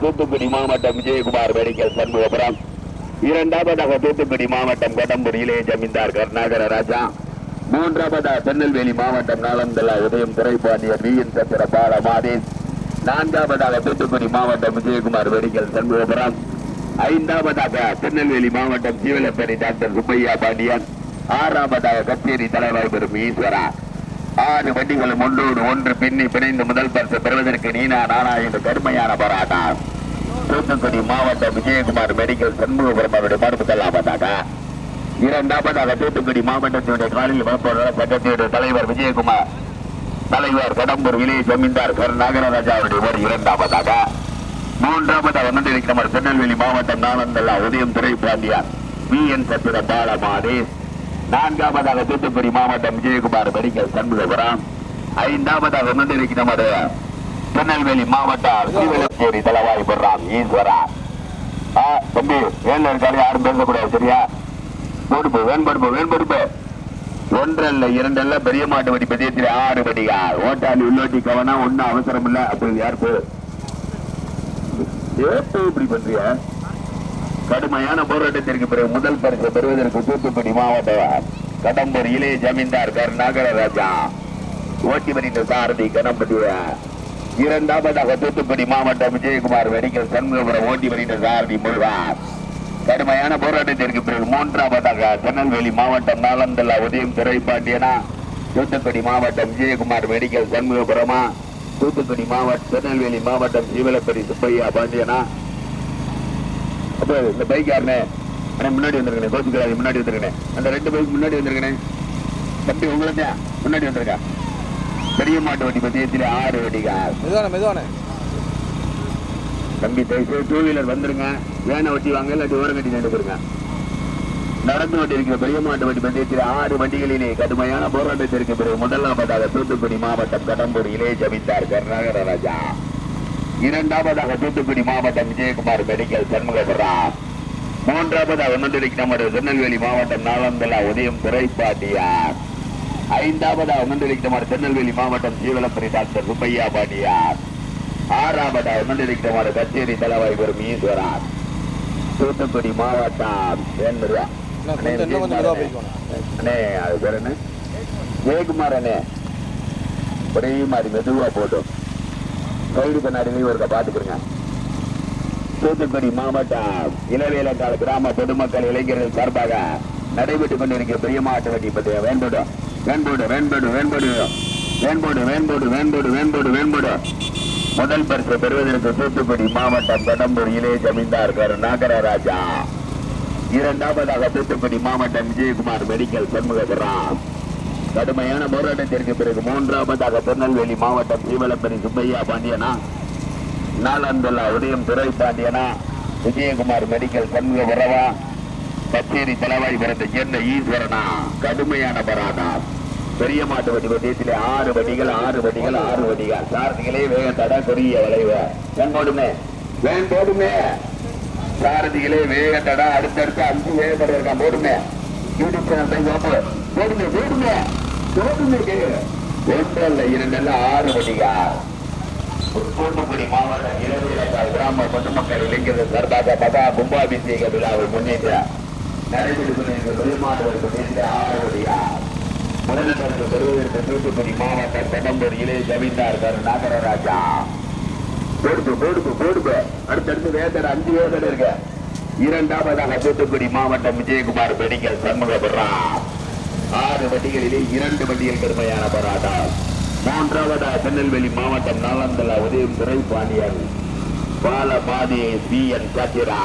தூத்துக்குடி மாவட்டம் விஜயகுமார் வேடிக்கை சண்முகபுரம். இரண்டாவதாக தூத்துக்குடி மாவட்டம் கொடம்பூரிலே ஜமீன்தார் கருணாகர ராஜா. மூன்றாவதாக திருநெல்வேலி மாவட்டம் நாளந்தலா உதயம் துறைப்பாண்டியர் வீயின் சந்திர பாலமாதேஷ் நான்காவதாக தூத்துக்குடி மாவட்டம் விஜயகுமார் வெடிக்கல் சண்முகபுரம். ஐந்தாவதாக திருநெல்வேலி மாவட்டம் சீவலப்பேரி டாக்டர் சுப்பையா பாண்டியன். ஆறாவதாக கச்சேரி தலைவர் பெறும் ஈஸ்வரா. ஆறு வண்டிகளும் ஒன்றோடு ஒன்று பின்னி பிணைந்து முதல் பரிசு பெறுவதற்கு நீனா நானா என்ற கடுமையான போராட்டம். தூத்துக்குடி மாவட்டம் விஜயகுமார் மெடிக்கல் சண்முகபுரம் அவருடைய மறுப்பு தள்ளாமதாக இரண்டாவதாக தூத்துக்குடி மாவட்டத்தினுடைய காலில் வளர்ப்பவர்கள் சட்டத்தினுடைய தலைவர் விஜயகுமார். தலைவர் கடம்பூர் விலை ஜமீன்தார் கர் நாகராஜா அவருடைய ஒரு இரண்டாவதாக. மூன்றாவதாக வந்திருக்கிற திருநெல்வேலி மாவட்டம் நானந்தல்லா உதயம் துறை பாண்டியார் வி. என். சத்திர பாலமாதே நான்காவதாக தூத்துக்குடி மாவட்டம் விஜயகுமார் மெடிக்கல் சண்முகபுரம். ஐந்தாவதாக வந்திருக்கிற திருநெல்வேலி மாவட்டம் ஸ்ரீவெளச்சேரி தலவாய் பெறாம் ஈஸ்வரா. தம்பி வேலை இருக்காரு யாரும் பேசக்கூடாது சரியா? போடுப்பு வேண்படுப்பு வேண்படுப்பு ஒன்றல்ல இரண்டல்ல பெரிய மாட்டு வடி பதியத்தில் ஆறு வடியா ஓட்டாளி உள்ளோட்டி கவனம் ஒன்னும் அவசரம் இல்ல அப்படி யார் போ? இப்படி பண்றிய? கடுமையான போராட்டத்திற்கு பிறகு முதல் பரிசு பெறுவதற்கு தூத்துக்குடி மாவட்டம் கடம்பூர் இளைய ஜமீன்தார் கர் நாகரராஜா ஓட்டி வருகின்ற சாரதி கணபதிய இரண்டாவதாக தூத்துக்குடி மாவட்டம் விஜயகுமார் மெடிக்கல் சண்முகபுரம் ஓட்டி வருகின்ற சாரதி முருகார் கடுமையான போராட்டத்திற்கு பிறகு மூன்றாவதாக திருநெல்வேலி மாவட்டம் நாளந்தல்லா உதயம் துறைப்பாண்டியனா தூத்துக்குடி மாவட்டம் விஜயகுமார் மெடிக்கல் சண்முகபுரமா தூத்துக்குடி மாவட்டம் திருநெல்வேலி மாவட்டம் ஜீவலப்பரி சுப்பையா பாண்டியனா. அப்போ இந்த பைக் யாருனே? முன்னாடி வந்திருக்கேன் கோச்சுக்கிறாரு முன்னாடி வந்திருக்கேன். அந்த ரெண்டு பைக் முன்னாடி வந்திருக்கேன். தம்பி உங்களுக்கு முன்னாடி வந்திருக்கா? பெரிய மாட்டு வண்டி பத்தியத்தில் ஆறு வண்டிக்கா மெதுவான மெதுவான. தம்பி தயவுசெய்து டூ வீலர் வந்துருங்க. வேனை வட்டி வாங்க இல்லாட்டி ஓரம் கட்டி நின்று போயிருங்க. நடந்து கொண்டிருக்கிற பெரியமாட்டு வண்டி பந்தயத்தில் ஆறு வண்டிகளிலே கடுமையான போராட்டத்திற்கு பிறகு முதலாவதாக தூத்துக்குடி மாவட்டம் கடம்பூர் இளைய ஜமீன்தார் கருணாகர ராஜா. இரண்டாவதாக தூத்துக்குடி மாவட்டம் விஜயகுமார் மெடிக்கல் சண்முகபுரம் மூன்றாவதாக ஒன்றிருக்கிற நமது திருநெல்வேலி மாவட்டம் நாளந்தலா உதயம் துறைப்பாட்டியார் ஐந்தாவதாக ஒன்றிருக்கிற நமது திருநெல்வேலி மாவட்டம் ஜீவலப்பரி டாக்டர் சுப்பையா பாட்டியார் ஆறாவதாக ஒன்றிருக்கிற கச்சேரி தலைவாய் பெறும் ஈஸ்வரன். தூத்துக்குடி மாவட்டம் அண்ணே அது பேர் என்ன? ஜெயக்குமார் அண்ணே. ஒரே மாதிரி மெதுவா போட்டும். சைடு கண்ணாடிலையும் ஒருக்க பார்த்துக்கிறங்க தூத்துக்குடி மாவட்டம் இளவேலக்கால கிராம பொதுமக்கள் இளைஞர்கள் சார்பாக நடைபெற்றுக் கொண்டிருக்கிற பெரிய மாவட்ட வட்டி பற்றிய வேண்போடு வேண்போடு வேண்போடு வேண்போடு வேண்போடு வேண்போடு வேண்போடு வேண்போடு வேண்போடு முதல் பரிசு பெறுவதற்கு தூத்துக்குடி மாவட்டம் கடம்பூர் இளைய ஜமீன்தார்கர் நாகரராஜா இரண்டாவதாக தூத்துக்குடி மாவட்டம் விஜயகுமார் மெடிக்கல் சண்முகபுரம் கடுமையான போராட்டத்திற்கு பிறகு மூன்றாவதாக திருநெல்வேலி மாவட்டம் சீவலப்பரி சுப்பையா பாண்டியனா நாலாந்தல்லா உதயம் துறை பாண்டியனா விஜயகுமார் மெடிக்கல் சண்முகபுரவா கச்சேரி தலைவாய்புரத்தை சேர்ந்த ஈஸ்வரனா. கடுமையான போராட்டம். பெரிய மாட்டு வண்டி வண்டியத்திலே ஆறு வண்டிகள் ஆறு வண்டிகள் ஆறு வண்டிகள். சாரதிகளே வேக தட கொடிய விளைவு. வேண்டோடுமே வேண்டோடுமே சாரதிகளே வேக தட அடுத்தடுத்து அஞ்சு வேகப்பட இருக்கான் போடுமே. யூடியூப் சேனல் போய் பார்ப்போம். போடுமே போடுமே போடுமே ஒன்றல்ல இரண்டல்ல ஆறு வண்டிகள். தூத்துக்குடி மாவட்ட இளவிலக்கால் கிராம பொதுமக்கள் இளைஞர்கள் சார்பாக மகா கும்பாபிஷேக விழாவை முன்னிட்டு நடைபெறுகிற வெளிமாடுகளுக்கு சேர்ந்த ஆறுவடியா முதலிடத்திற்கு பெறுவதற்கு தூத்துக்குடி மாவட்டம் கடம்பூர் இளைய ஜமீன்தார் கரு நாகரராஜா போடுப்பு போடுப்பு போடுப்பு அடுத்தடுத்து வேதனை அஞ்சு வேதனை இருக்கு இரண்டாவதாக தூத்துக்குடி மாவட்டம் விஜயகுமார் மெடிக்கல் சண்முகபுரம் ஆறு வண்டிகளிலே இரண்டு வண்டிகள் கடுமையான போராட்டம். மூன்றாவதாக திருநெல்வேலி மாவட்டம் நாலந்தலா உதயம் துறை பாண்டியன் பாலபாதி பி என் சத்திரா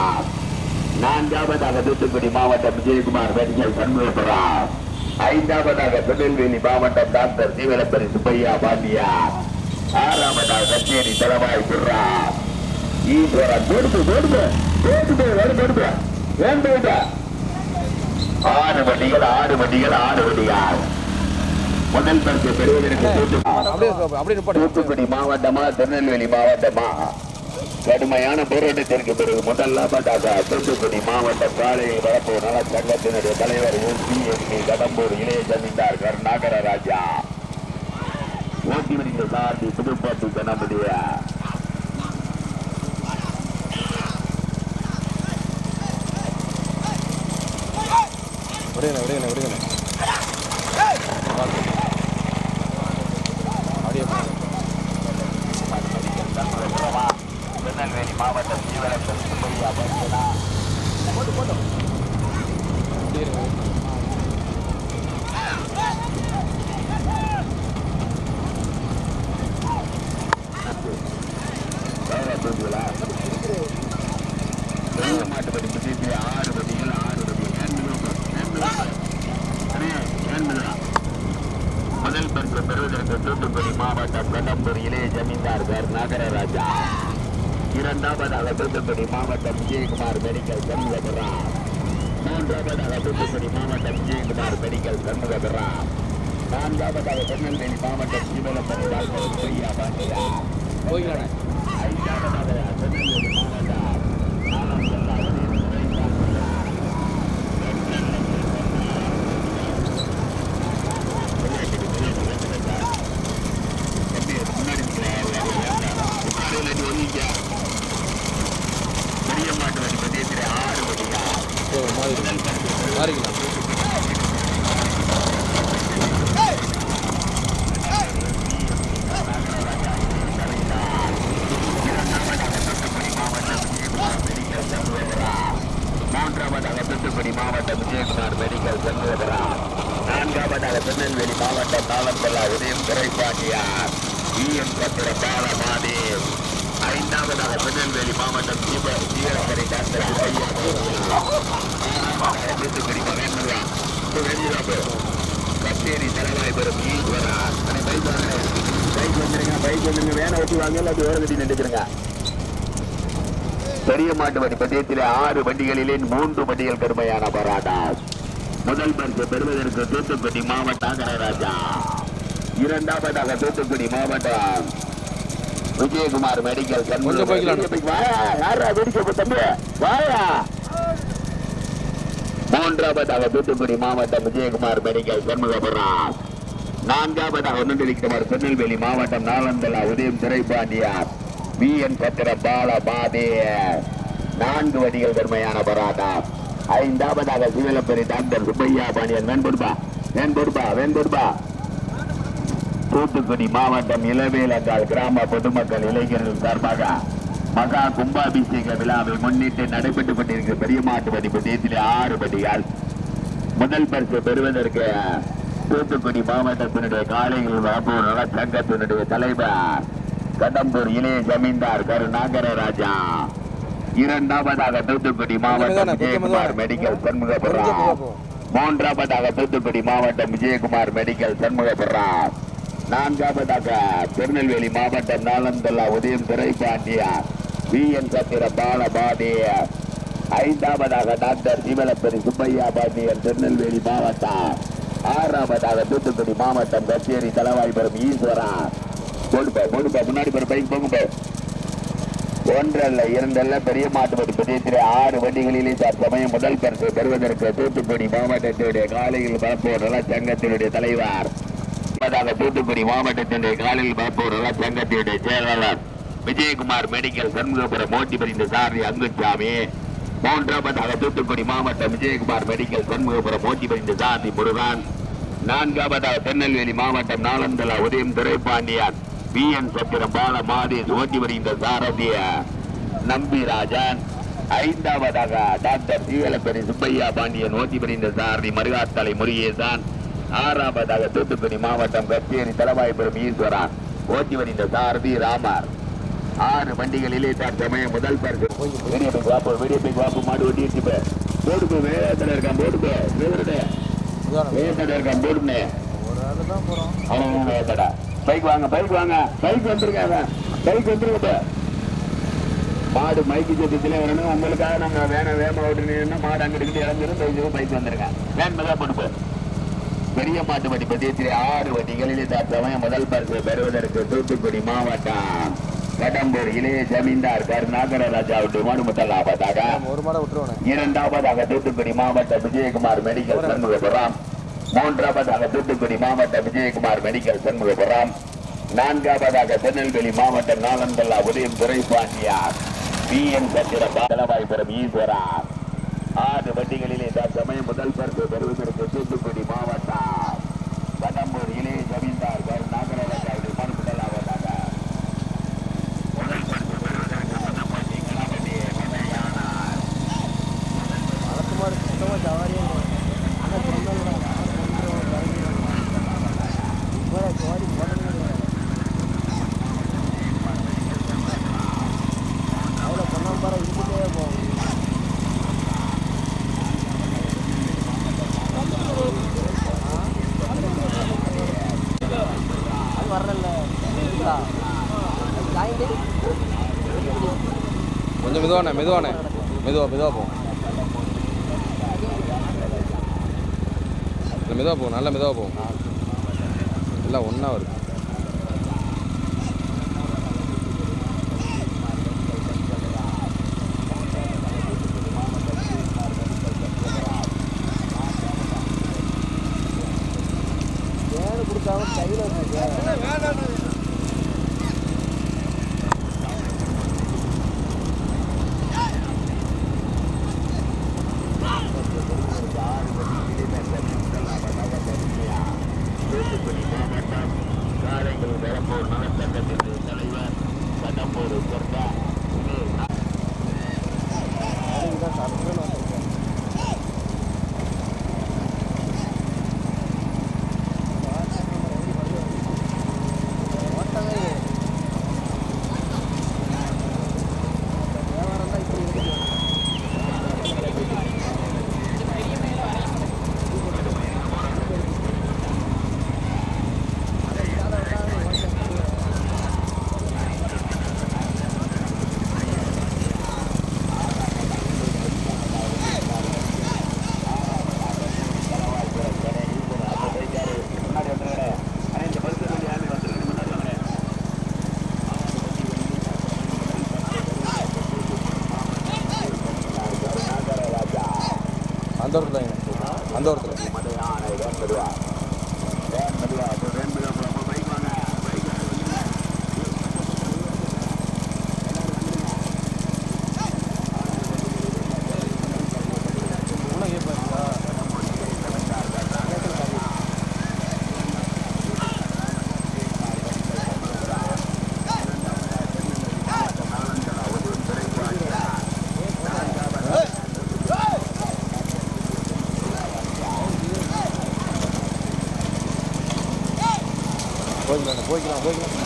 நான்காவதாக தூத்துக்குடி மாவட்டம் விஜயகுமார் மெடிக்கல் சண்முகபுரம் ஐந்தாவதாக திருநெல்வேலி மாவட்டம் டாக்டர் தீவிரப்பரி சுப்பையா பாண்டியா. ஆறாவதாக கச்சேரி தலவாய் குர்ரா ஈஸ்வரா தோடுப்பு தோடுப்பு தோடுப்பு வேறு தோடுப்பு ஏன் போயிட்டா ஆடு வண்டிகள் ஆடு வண்டிகள் ஆடு வண்டிகள். முதல் பரிசு பெறுவதற்கு தூத்துக்குடி மாவட்டமா திருநெல்வேலி மாவட்டமா? கடுமையான போராட்டத்திற்கு பிறகு முதலாவதாக தூத்துக்குடி மாவட்ட காலையில் வளர்ப்பு நல சங்கத்தினுடைய தலைவர் ஓபிஎஸ்பி கடம்பூர் இளைய சந்தித்தார் கருணாகர ராஜா ஓட்டி வருகிற சார்பி புதுப்பாட்டு கணபதிய விடுங்கண்ணே விடுங்கண்ணே விடுங்கண்ணே அப்படியே போங்க. திருநெல்வேலி மாவட்டம் ஜீவரத்தன் சுப்பையா பஞ்சனா அப்படியே இருங்க. மாட்டுப்படி புதியத்தில் ஆறு வண்டிகள் ஆறு வண்டிகள் முதல் பரிசு பெறுவதற்கு தூத்துக்குடி மாவட்டம் கடம்பூர் இளைய ஜமீன்தார் நகரராஜா இரண்டாவதாக தூத்துக்குடி மாவட்டம் விஜயகுமார் மெடிக்கல் சண்முகபுரம். மூன்றாவதாக தூத்துக்குடி மாவட்டம் விஜயகுமார் மெடிக்கல் சண்முகபுரம். நான்காவதாக திருநெல்வேலி மாவட்டம் சிவலப்பன் டாக்டர் பொய்யா பாண்டியா. போய்க்கலாண்ணே ஐந்தாவதாக திருநெல்வேலி மாவட்டம் ஆனந்தல்லா பெரிய மாட்டு வண்டி பந்தயத்தில் ஆறு வண்டியா ஓ மாதிரி மாறிக்கலாம் மூன்றாவதாக தூத்துக்குடி மாவட்டம் விஜயகுமார் மெடிக்கல் சண்முகபுரா நான்காவதாக திருநெல்வேலி மாவட்டம் நாலம்பல்லா உதயம் துரைப்பாண்டியார் இஎம் கத்திர பாலமாதேவ் ஐந்தாவதாக திருநெல்வேலி மாவட்டம் தீப தீரக்கரை டாக்டர் ஐயா தூத்துக்குடி மகேந்திரா வெளியிடப்பு கச்சேரி தலைவாய் பெறும் ஈஸ்வரா பைக் வாங்க பைக் வந்துருங்க பைக் வந்துருங்க வேனை ஓட்டி வாங்க இல்லாட்டி ஓர கட்டி நின்றுக்கிறேங்க பெரிய மாட்டு பந்தயத்திலே ஆறு வண்டிகளிலே மூன்று வண்டிகள் கடுமையான போராட்டம். முதல் பரிசு பெறுவதற்கு தூத்துக்குடி மாவட்டம் கனராஜா இரண்டாவதாக தூத்துக்குடி மாவட்டம் விஜயகுமார் மெடிக்கல் மூன்றாவதாக தூத்துக்குடி மாவட்டம் விஜயகுமார் மெடிக்கல் சண்முகபுரம். நான்காவதாக ஒன்றிருக்கிறார் திருநெல்வேலி மாவட்டம் நாலந்தலா உதயம் திரைப்பாண்டியார் வி என் பத்திர பால பாதே நான்கு வடிகள் பெருமையான போராட்டம் ஐந்தாவதாக சிவலப்பரி டாக்டர் சுப்பையா பாண்டியன் வெண்பொருபா வெண்பொருபா வெண்பொருபா தூத்துக்குடி மாவட்டம் இளவேலங்கால் கிராம பொதுமக்கள் இளைஞர்கள் சார்பாக மகா கும்பாபிஷேக விழாவை முன்னிட்டு நடைபெற்றுக் கொண்டிருக்கிற பெரிய மாட்டு வண்டி ஆறு வண்டிகள் முதல் பரிசு பெறுவதற்கு தூத்துக்குடி மாவட்டத்தினுடைய காலையில் வளர்ப்பு நல சங்கத்தினுடைய தலைவர் கடம்பூர் இளைய ஜமீன்தார் கரு நாகரராஜா இரண்டாவதாக தூத்துக்குடி மாவட்டம் விஜயகுமார். மெடிக்கல் சண்முகபுரம். மூன்றாவதாக தூத்துக்குடி மாவட்டம் விஜயகுமார் மெடிக்கல் சண்முகபுரம். நான்காவதாக திருநெல்வேலி மாவட்டம் நாலந்தல்லா உதயம் துரைப்பாண்டியார் வி. என். சத்திர பாலபாண்டியர் ஐந்தாவதாக டாக்டர் சிவலப்பரி சுப்பையா பாண்டியன் திருநெல்வேலி மாவட்டம். ஆறாவதாக தூத்துக்குடி மாவட்டம் கச்சேரி தலவாய்புரம் ஈஸ்வரா. போடுப்பா போடுப்பா முன்னாடி போற பைக் போங்க. ஒன்றல்ல இரண்டல்ல பெரிய மாட்டுப்படி பிரதேசத்திலே ஆறு வண்டிகளிலே தற்சமயம் முதல் பரிசு பெறுவதற்கு தூத்துக்குடி மாவட்டத்தினுடைய காலையில் பரப்போர் சங்கத்தினுடைய தலைவர். தூத்துக்குடி மாவட்டத்தினுடைய காலையில் பரப்போர் சங்கத்தினுடைய செயலாளர் விஜயகுமார் மெடிக்கல் சண்முகபுரம் மோட்டி பிரிந்த சாரதி அங்குசாமி மூன்றாவதாக தூத்துக்குடி மாவட்டம் விஜயகுமார் மெடிக்கல் சண்முகபுரம் மோட்டி பிரிந்த சாரதி முருகன். நான்காவதாக திருநெல்வேலி மாவட்டம் நாலந்தலா உதயம் துரைபாண்டியான். வி என் சத்திரம் பால மாதேஷ் ஓட்டி வருகின்ற சாரதிய நம்பிராஜன் ஐந்தாவதாக டாக்டர் சீவலப்பெரி சுப்பையா பாண்டியன் ஓட்டி வருகின்ற சாரதி மருகாத்தலை முருகேசன். ஆறாவதாக தூத்துக்குடி மாவட்டம் கச்சேரி தலவாய்புரம் ஈஸ்வரன். ஓட்டி வருகின்ற சாரதி ராமர். ஆறு வண்டிகளிலே தற்சமயம் முதல் பரிசு. வீடியோ வாப்பு வீடியோ வாப்பு மாடு ஓட்டி வச்சு போடு போய் வேகத்தில் இருக்கான் போடு போய் வேறுடே இதானே வேகத்தில் இருக்கான் போடுனே அவன் வேகடா பைக் வாங்க பைக் வாங்க பைக் வந்துருங்க பைக் வந்துருங்க மாடு மைக்கு சத்தத்திலே வரணும். உங்களுக்காக நாங்க வேண வேம ஓட்டுனீங்கன்னா மாடு அங்க இருந்து இறந்துரும் பைக் வந்துருங்க வேன் தான் பெரிய மாட்டு வண்டி பத்தியத்திலே ஆறு வண்டிகளிலே தற்சமயம் முதல் பரிசு பெறுவதற்கு தூத்துக்குடி மாவட்டம். கடம்பூர் இளைய ஜமீன்தார் கருணாகர ஒரு மாடை விட்டுருவானே இரண்டாவதாக தூத்துக்குடி மாவட்ட விஜயகுமார் மெடிக்கல் சண்முகபுரம். மூன்றாவதாக தூத்துக்குடி மாவட்ட விஜயகுமார் மெடிக்கல் சண்முகபுரம். நான்காவதாக திருநெல்வேலி மாவட்டம் நாளந்தல்லா உதயம் துரைபாண்டியார். பி. என். சத்திரப்பா தலவாய்புரம் ஈஸ்வரா ஆறு வண்டிகளிலே தற்சமயம் முதல் பரிசு பெறுவதற்கு தூத்துக்குடி மாவட்டம் கடம்பூர் இளைய ஜமீன்தார் கருணாகர ராஜாவுடைய மனுமத்தலாவதாக முதல் பரிசு பெறுவதற்கு மதப்பட்டி களபதியே மனையானார் வளர்த்து மாடு சுத்தமாக ஜவாரியாக ஆனால் சொந்தம் கோடி அவ்வளோ பொண்ணாம்பாறை இருந்துட்டே போகும் அது வரல கொஞ்சம் மெதுவானே மெதுவானே. மெதுவாக மெதுவாக போகும் இல்லை மெதுவாக போகும் நல்லா மெதுவாக போகும் எல்லாம் ஒன்றா வருது. போய்க்கலாம் போய்க்கலாம்.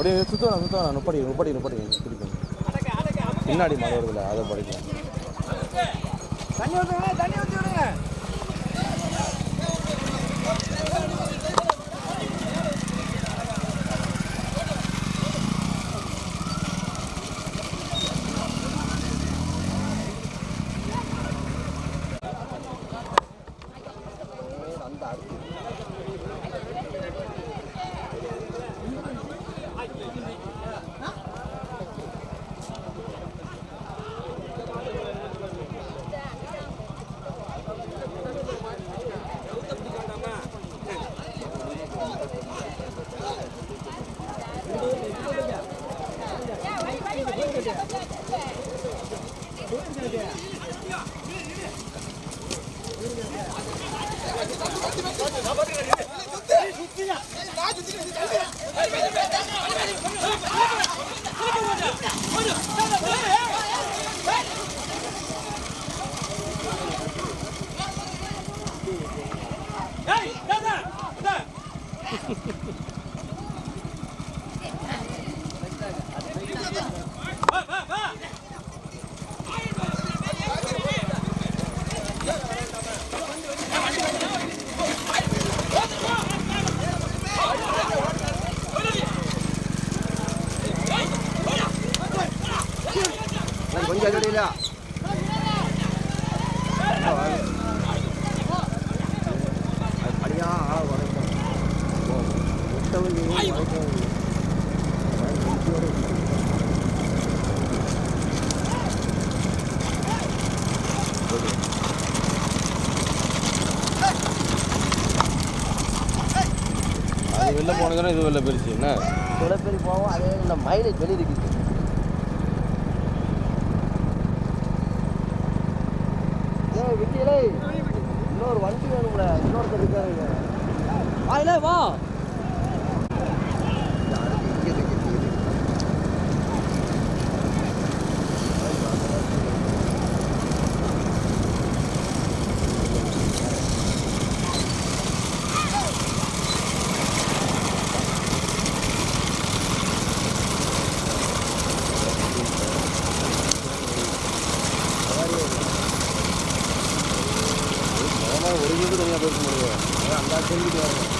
அப்படியே சுத்தம் சுத்தம் முப்படி முப்படி நுப்படி. பிடிக்கும். பின்னாடி மழை வருதுல அதை படிக்கலாம் கொஞ்சம் அடியில அடியா ஆள முட்டவங்க அது வெளில போனதுன்னா இது வெளில போயிருச்சு என்ன? இவ்வளோ பேர் போவோம் அதே இந்த மைலேஜ் வெளியே இருக்குது. நீங்கள் பேச முடியும் அதான் அந்த தெரிஞ்சுட்டு வரணும்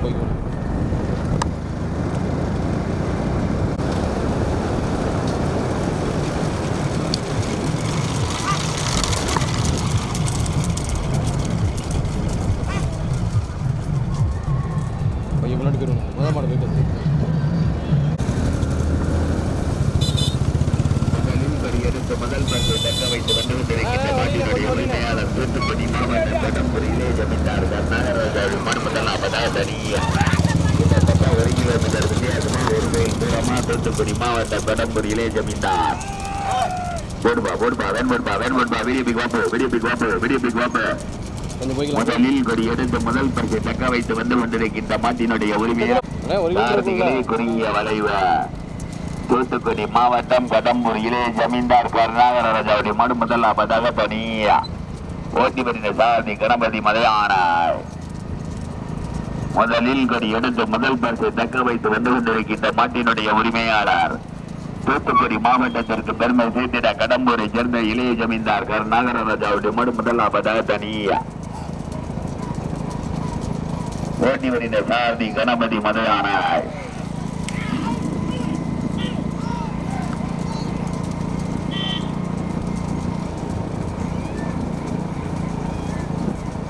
போய் போய் பையன் முன்னாடி போயிடணும் முதல் மாடு போயிட்டு முதலில் வரி எடுத்து முதல் பங்கை தக்க வைத்து வந்து கொண்டிருக்கின்ற நாட்டினுடைய உரிமையாளர் தூத்துக்குடி மாவட்டம் கடம்பூரிலே ஜமீன்தார் கர்நாகராஜாவின் மண்முதலாவதாக தனியா கிட்டத்தட்ட ஒரு கிலோமீட்டர் வித்தியாசமா ஒரு மைல் தூரமா தூத்துக்குடி கடம்பூரிலே ஜமீன்தார் போடுபா போடுபா வேன் போடுபா வேன் போடுபா வீடியோ பிக் வாப்பு வீடியோ பிக் வாப்பு வீடியோ பிக் வாப்பு முதலில் கொடி எடுத்து முதல் பரிசை தக்க வைத்து வந்து கொண்டிருக்கின்ற மாட்டினுடைய சாரதிகளே குறுகிய வளைவு. தூத்துக்குடி மாவட்டம் கடம்பூரிலே ஜமீன்தார் கருணாகரராஜாவுடைய மடு முதலாவதாக பணியா. ஓட்டி வருகிற சாரதி கணபதி மலையானார் முதலில் கொடி எடுத்து முதல் பரிசை தக்க வைத்து வந்து கொண்டிருக்கின்ற மாட்டினுடைய உரிமையாளர். தூத்துக்குடி மாவட்டத்திற்கு பெருமை சேர்த்திட கடம்பூரை சேர்ந்த இளைய ஜமீன்தார் கருணாகரராஜாவுடைய மடு முதலாவதாக தனியா ஓட்டி வருகிற சாரதி கணபதி மலையானார்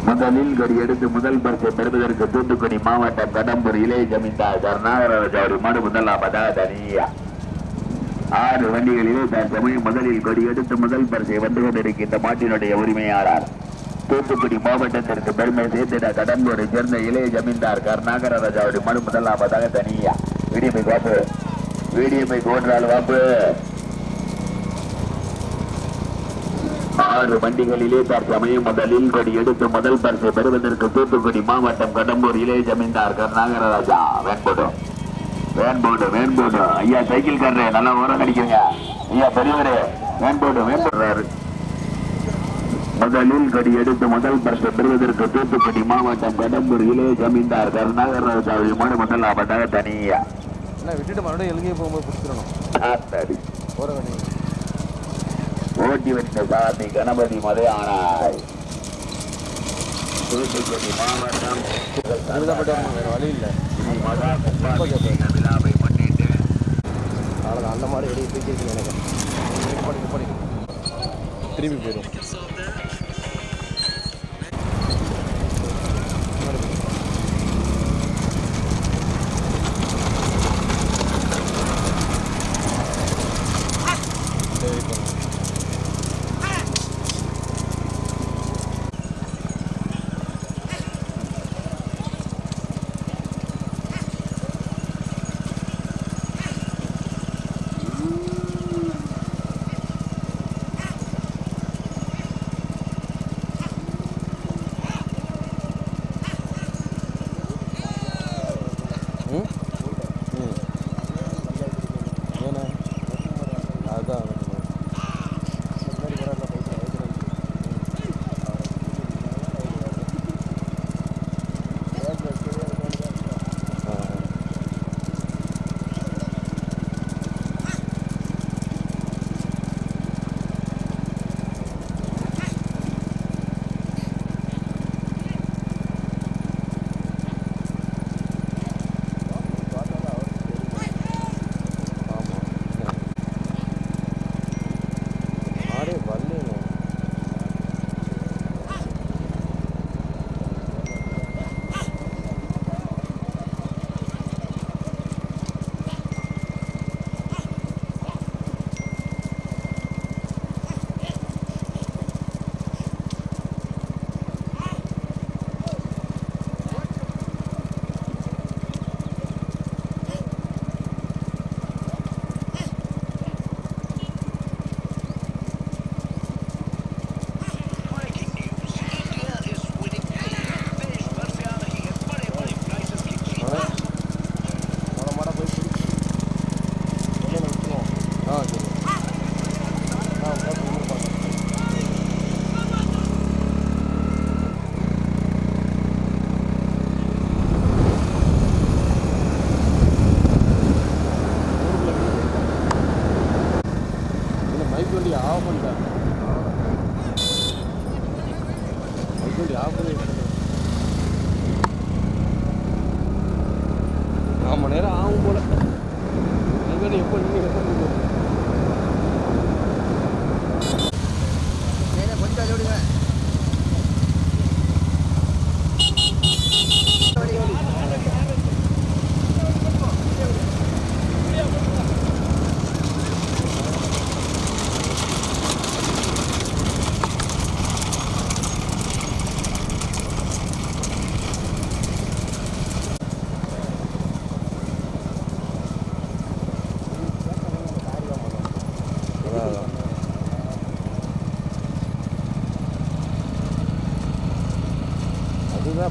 முதலில் கடி எடுத்து முதல் பரிசை பெறுவதற்கு தூத்துக்குடி மாவட்டம் கடம்பூர் இளைய ஜமீன்தார் கருணாகரராஜ் அவர் மனு முதலாவதாக தனியா ஆறு வண்டிகளிலே தற்சமயம் முதலில் கொடி எடுத்து முதல் பரிசை வந்து கொண்டிருக்கின்ற மாட்டினுடைய உரிமையாளர். தூத்துக்குடி மாவட்டத்திற்கு பெருமை சேர்த்திட கடம்பூரை சேர்ந்த இளைய ஜமீன்தார் கருணாகரராஜ் அவர் மனு முதலாவதாக தனியா. வீடியமை வாப்பு. வீடியமை கோன்றால் வாப்பு. ஆறு வண்டிகளிலே தற்சமயம் முதலில் கொடி எடுத்து முதல் பரிசை பெறுவதற்கு தூத்துக்குடி மாவட்டம் கடம்பூர் இளைய ஜமீன்தார் கருணாகரராஜா வெண்படும். வேன்போடு வேன்போடு ஐயா சைக்கிள் காரரு நல்லா ஓரம் அடிக்கிறீங்க ஐயா பெரியவரே வேன்போடு வேன்போடுறாரு முதலில் கொடி எடுத்து முதல் பரிசு பெறுவதற்கு தூத்துக்குடி மாவட்டம் கடம்பூர் இளைய ஜமீன்தார் கருணாகரராஜா விமான முதல் ஆபத்தாக தனியா. என்ன விட்டுட்டு மறுபடியும் எலுகையை போகும்போது பிடிச்சிடணும். ஓட்டி வந்த சாமி கணபதி மதையானாய் தூத்துக்குடி மாவட்டம். வழி இல்லை. அவ்வளோதான் அந்த மாதிரி வெளியே தூக்கி இருக்கு எனக்கு திரும்பி போயிடும்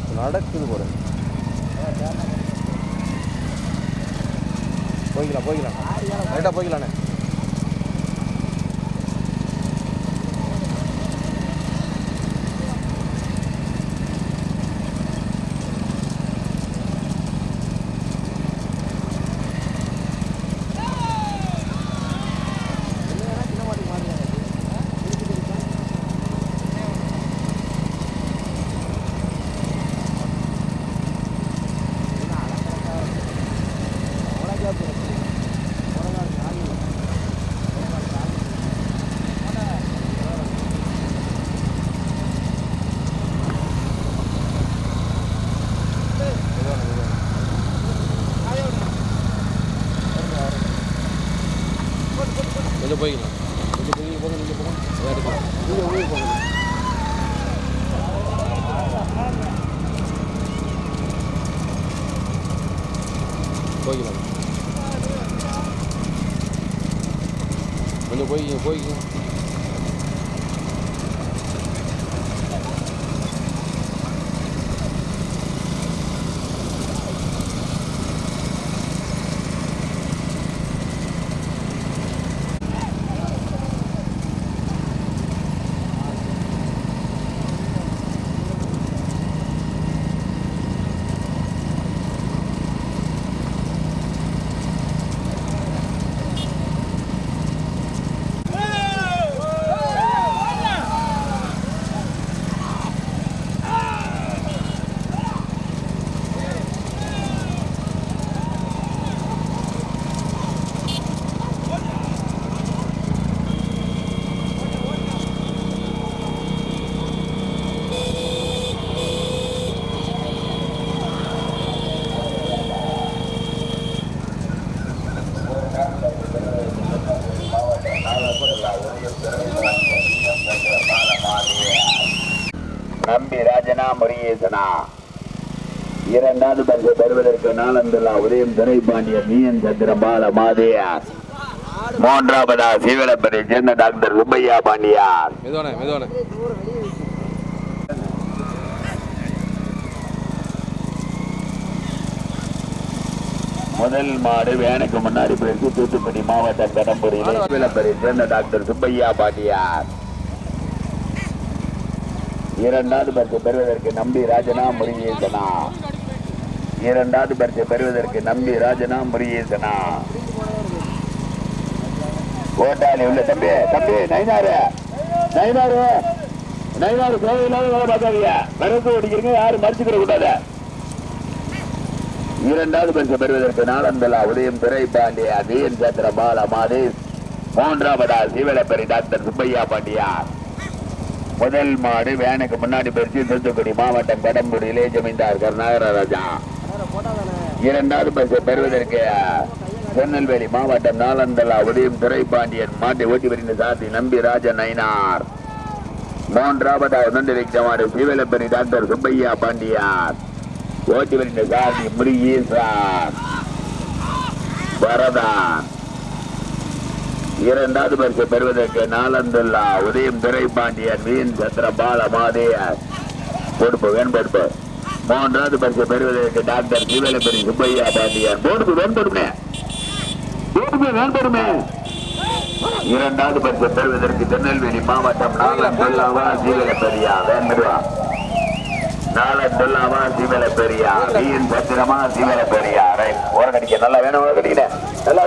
என்ன நடக்குது போல. போய்க்கலாம் போய்க்கலாம். ரைட்டாக போய்க்கலாண்ணே. இரண்டாவது பரிசு பெறுவதற்கு நாளந்துல்லா உதயம் துரைபாண்டியன் மீன் சந்திரபால மாதேயார் மூன்றாவதா சீவலப்பரை சேர்ந்த டாக்டர் சுப்பையா பாண்டியார். முதல் மாடு வேனுக்கு முன்னாடி போயிருக்கு தூத்துக்குடி மாவட்டம் கடம்பூரில் சீவலப்பரை சேர்ந்த டாக்டர் சுப்பையா பாண்டியார். இரண்டாவது பரிசு பெறுவதற்கு நம்பி ராஜனா முருகேசனா. இரண்டாவது பரிசை பெறுவதற்கு நம்பி ராஜனா முருகேசனா ஓட்டாளி உள்ள தம்பி தம்பி நைனாரு நைனாரு நைனாரு தேவையில்லாத வேலை பார்க்காதீங்க. மருந்து ஓடிக்கிறீங்க யாரும் மறிச்சுக்கிற கூடாது. இரண்டாவது பரிசு பெறுவதற்கு நாளந்தலா உதயம் துரை பாண்டியா வீரன் சந்திர பால மாதேஷ் மூன்றாவதா சீவலப்பரி டாக்டர் சுப்பையா பாண்டியா. முதல் மாடு வேனுக்கு முன்னாடி பரிசு தூத்துக்குடி மாவட்டம் கடம்பூரிலே ஜமீன்தார் கருணாகரராஜா இரண்டாவது பரிசை பெறுவதற்கு திருநெல்வேலி மாவட்டம் நாலந்தலா உதயம் துரைப்பாண்டியன் மாட்டை ஓட்டி வருகின்ற சாத்தி நம்பி ராஜ நயினார் மூன்றாவதாக நந்திரிக்கமாறு சீவலப்பரி டாக்டர் சுப்பையா பாண்டியார். ஓட்டி வருகின்ற சாதி முருகேசார் வரதான் இரண்டாவது பரிசு பெறுவதற்கு நாலந்துல்லா உதயம் துரைப்பாண்டியன் வீண் சந்திர பால மாதேயர். பொறுப்பு வேண்படுப்பு மூன்றாவது பரிசு பெறுவதற்கு டாக்டர் சிவலப்பரி சுப்பையா பாண்டியன் பொறுப்பு வேண்படுமே. பொறுப்பு வேண்படுமே. இரண்டாவது பரிசு பெறுவதற்கு திருநெல்வேலி மாவட்டம் நாலந்துல்லாவா சீவலப்பெரியா வேண்டுவா நாலந்துல்லாவா சீவலப்பெரியா வீரன் சத்திரமா சீவலப்பெரியா ரைட் ஓரக்கடிக்க நல்லா வேணும் ஓரக்கடிக்கிறேன் நல்லா